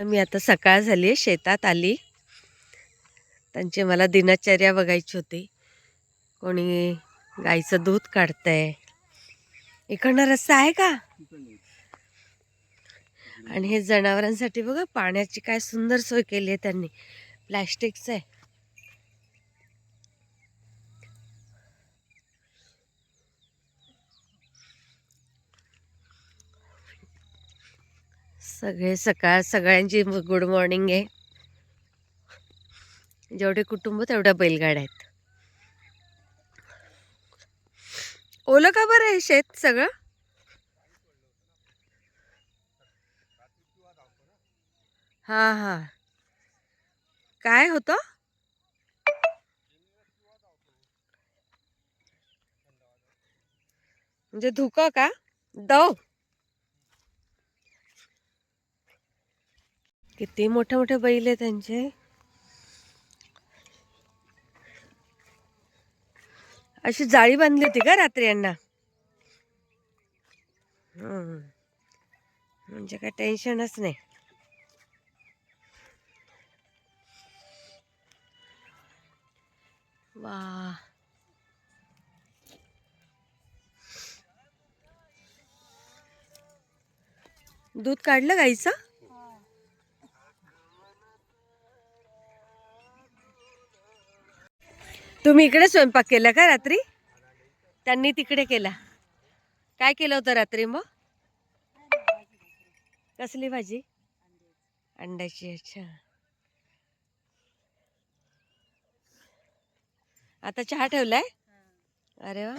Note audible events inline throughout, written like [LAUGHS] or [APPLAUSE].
मी आता सकाळ झाली आहे शेतात आली. त्यांची मला दिनचर्या बघायची होती. कोणी गाईचं दूध काढतंय. इकडनं रस्ता आहे का? आणि हे जनावरांसाठी बघा पाण्याची काय सुंदर सोय केली आहे त्यांनी. प्लॅस्टिकचं आहे. सगळे सकाळ सगळ्यांची गुड मॉर्निंग आहे. जेवढे कुटुंब तेवढ्या बैलगाड्या आहेत. ओलं का बरं आहे शेत सगळं? हां हां. काय होतं? म्हणजे धुकं का? दव. किती मोठे मोठे बैल आहे त्यांचे. अशी जाळी बांधली होती का रात्री यांना? म्हणजे काय टेन्शनच नाही. वा. दूध काढलं गाईचं? तुम्ही इकडे स्वयंपाक केला का रात्री? त्यांनी तिकडे केला. काय केलं होतं रात्री मग? कसली भाजी? अंड्याची अच्छा. आता चहा ठेवलाय? अरे वा.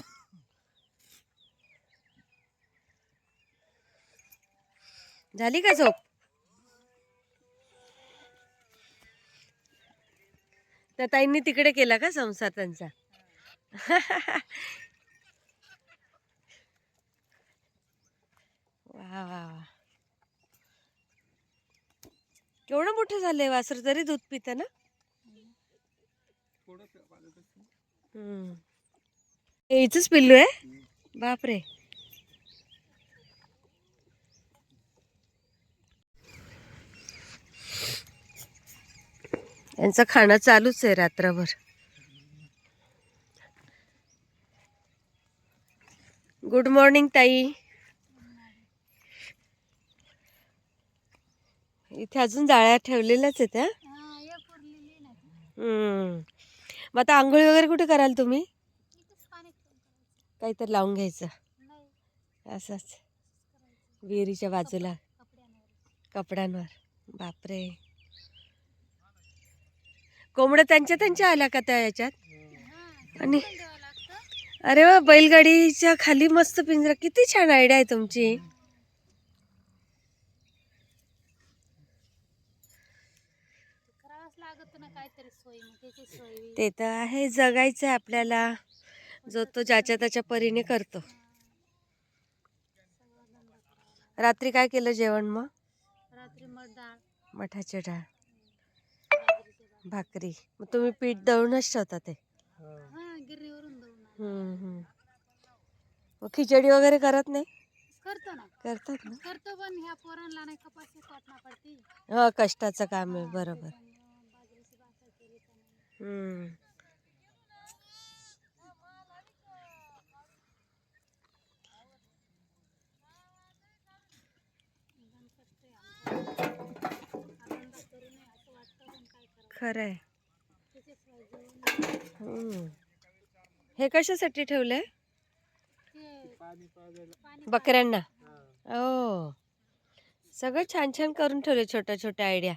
झाली का झोप? त्या ताईंनी तिकडे केला का संसार त्यांचा? [LAUGHS] वा वा वा. केवढं मोठं झालंय वासर? तरी दूध पितं ना? हम्म. इथंच पिल्लू आहे? बापरे. यांचं खाणं चालूच आहे रात्रभर. गुड मॉर्निंग ताई. इथे अजून जाळ्या ठेवलेल्याच आहेत. मग आता आंघोळी वगैरे कुठे कराल तुम्ही? काहीतरी लावून घ्यायचं. असंच. विहिरीच्या बाजूला. कपड्यांवर. बापरे. कोंबड्या त्यांच्या त्यांच्या आल्या का त्या याच्यात? आणि अरे वा बैलगाडीच्या खाली मस्त पिंजरा. किती छान आयडिया आहे तुमची. ते तर आहे जगायचं आहे आपल्याला. जो तो ज्याच्या त्याच्या परीने करतो. रात्री काय केलं जेवण मग? मठाची डाळ. भाकरी. मग तुम्ही पीठ दळूनच ठेवता ते? हा. हम्म, हम्म. मग खिचडी वगैरे करत नाही? करतो ना. करतात ना? करतो पण ह्या पोरांना नाही कपाशी काटणं पडते हा कष्टाचं काम आहे बरोबर. हम्म. निदान कष्ट आहे आमचं. आनंदात करू नये असं वाटतं पण काय करावं खरं आहे. हे कशासाठी ठेवलंय? बकऱ्यांना? हो. सगळं छान छान करून ठेवले छोट्या छोट्या आयडिया.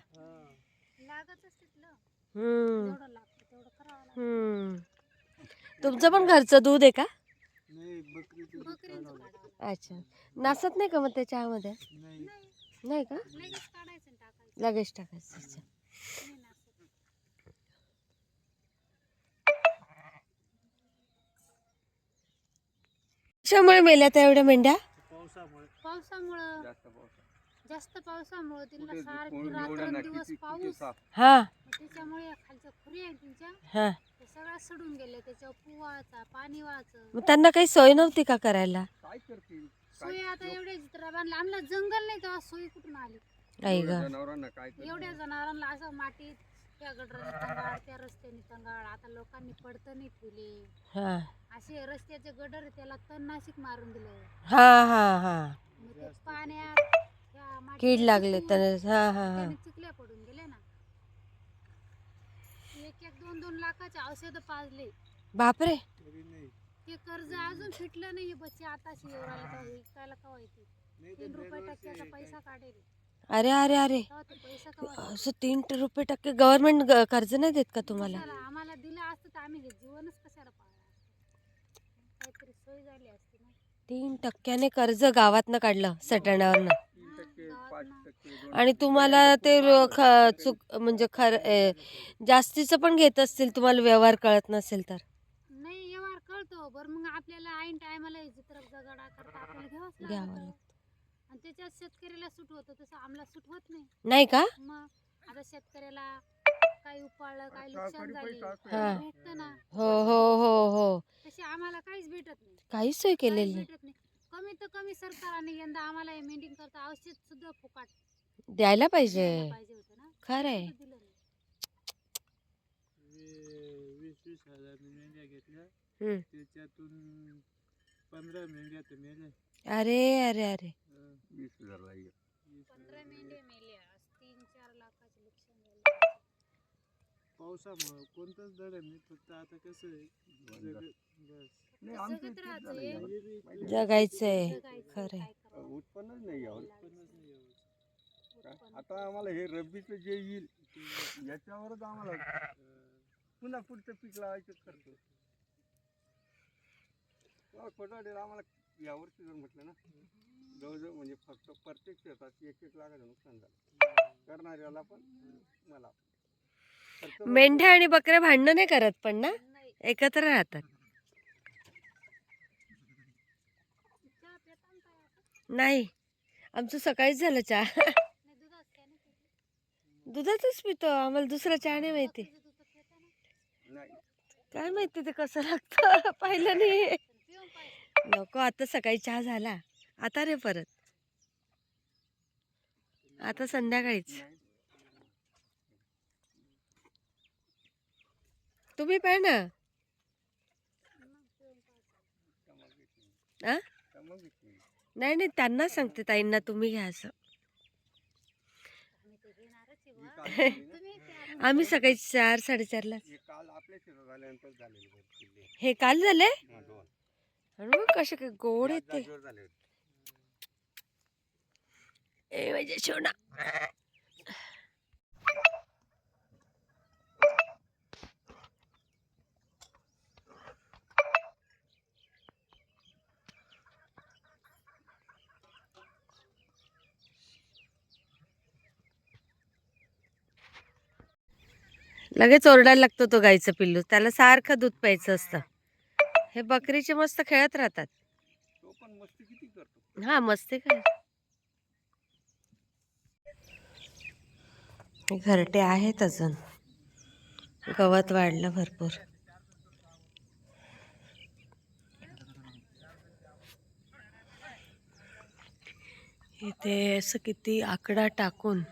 तुमचं पण घरचं दूध आहे का? अच्छा. नासत नाही का मग त्या चहामध्ये नाही. का लगेच टाकायचं अच्छा. नाही नासत. कशामुळे मेल्या त्या एवढ्या मेंढ्या? पावसामुळं. जास्त पावसामुळं. तिला सारखी रात्रंदिवस पाऊस. हा. त्याच्यामुळे या खालच्या खुरी आहे तिच्या. हा. ते सगळ्या सडून गेले. त्याच्यावर पुवाचा पाणी वाचं मग त्यांना काही सोय नव्हती का करायला? सोयी आता एवढे बांधलं आम्हाला जंगल नाही तेव्हा सोयी कुठून आली? आई ग. जनावरांना काय? एवढ्या जनावरांना असं मातीत त्या गडराने तंगाळ त्या रस्त्याने तंगाळ. आता लोकांनी पडतं नाही ठेवले. हा. असे रस्त्याचे गडर आहे, त्याला तणनाशक मारून दिलं हा हा हा. मग ते पाण्यात त्या मातीत कीड लागले तर हा हा हा. त्याने चिखल्या पडून गेले ना. एक एक दोन दोन लाखाचे औषध पाजले. बापरे. ते कर्ज अजून फिटलं नाही बच्चे आताशी एवढाला का विकायला का व्हायचे तीन रुपये टक्क्याचा पैसा काढेल. अरे अरे अरे. तेव्हा ते पैसा का असं तीन रुपये टक्के गव्हर्नमेंट कर्ज नाही देत का तुम्हाला? आम्हाला दिलं असतं तर आम्ही हे जीवनच कशाला सोय झाली असती ना तीन टक्क्याने कर्ज गावातनं काढलं सटण्यावरनं आणि तुम्हाला ते. र- ख- चुक म्हणजे खर ए, जास्तीचं पण घेत असतील तुम्हाला व्यवहार कळत नसेल तर नाही व्यवहार कळतो बरं मग आपल्याला ऐन टायमाला चित्र जगाडा करता आपल्याला घ्यावंच घ्यावं लागतं. आणि त्याच्यात शेतकऱ्याला सूट होतं तसं आम्हाला सूट होत नाही नाही का मग आता शेतकऱ्याला काही उपाळलं काही नुकसान झाले. हा. भेटतं ना हो हो हो हो तसे आम्हाला काहीच भेटत नाही. काहीच सोय काहीच केलेली नाही. भेटत नाही. कमीत कमी सरकारने यंदा आम्हाला मेंटेन करता औषध सुद्धा फुकाट द्यायला पाहिजे द्यायला पाहिजे. होतं ना. दिलं नाही. वी- वीस वीस हजार मेंढ्या घेतल्या. हम्म. त्याच्यातून पंधरा मेंढ्या तर मेल्या. अरे अरे अरे. अं, वीस. वीस पंधरा हजार. मेंढ्या मेल्या. तीन चार लाखाचे नुकसान झाले. पावसामुळं कोणताच दड नाही. फक्त आता कसं आहे जग- जगायचंय करावं? उत्पन्नच नाही. आता आम्हाला हे रब्बीचं जे येईल याच्यावरच आम्हाला पुन्हा पुढचं पीक लावायचं करतो. खोटाडेला आम्हाला यावर्षी जर म्हटलं ना जवळजवळ म्हणजे फक्त प्रत्येक शेतात एक एक लाखाचं नुकसान झालं. करणाऱ्याला पण मला. मेंढ्या आणि बकऱ्या भांडणं नाही करत पण ना? एकत्र राहतात चहा पिता ना काय आता? नाही. आमचं सकाळीच झालं चहा. नाही पितो. आम्हाला दुसरा चहा नाही माहिती. काय माहिती ते कसं लागतं? पाहिलं नाही. नको आता सकाळी चहा झाला. आता रे परत. आता संध्याकाळीच. तुम्ही पाह ना. नाही नाही त्यांना सांगते ताईंना तुम्ही घ्या असं. आम्ही ही सकाळी चार साडेचारला हे काल. हे झाले? हा, कसे काय गोड येते म्हणजे सोना लगेच ओरडायला लागतो तो गाईचं पिल्लू. त्याला सारखं दूध प्यायचं असतं. हे बकरीचे मस्त खेळत राहतात. हा मस्ती काय हे घरटे आहेत अजून. गवत वाढलं भरपूर. इथे असं किती आकडा टाकून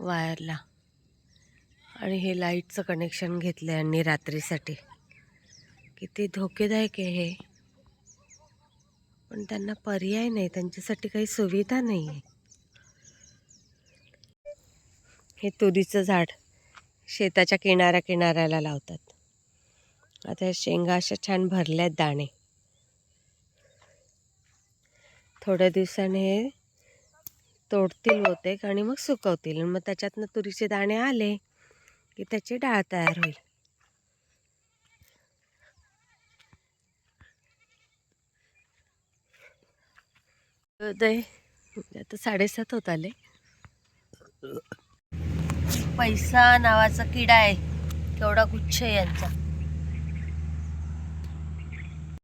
वायरला. आणि हे लाईटचं कनेक्शन घेतलं आहे यांनी रात्रीसाठी. किती धोकेदायक आहे हे. पण त्यांना पर्याय नाही त्यांच्यासाठी काही सुविधा नाही आहे. हे तुरीचं झाड शेताच्या किनाऱ्या किनाऱ्याला लावतात. आता या शेंगा अशा छान भरल्यात दाणे. थोड्या दिवसाने हे तोडतील होते आणि मग सुकवतील. आणि मग त्याच्यातनं तुरीचे दाणे आले. की त्याची डाळ तयार होईल. उदय म्हणजे आता साडेसात होत आले. पैसा नावाचा किडा आहे. केवढा गुच्छ आहे यांचा.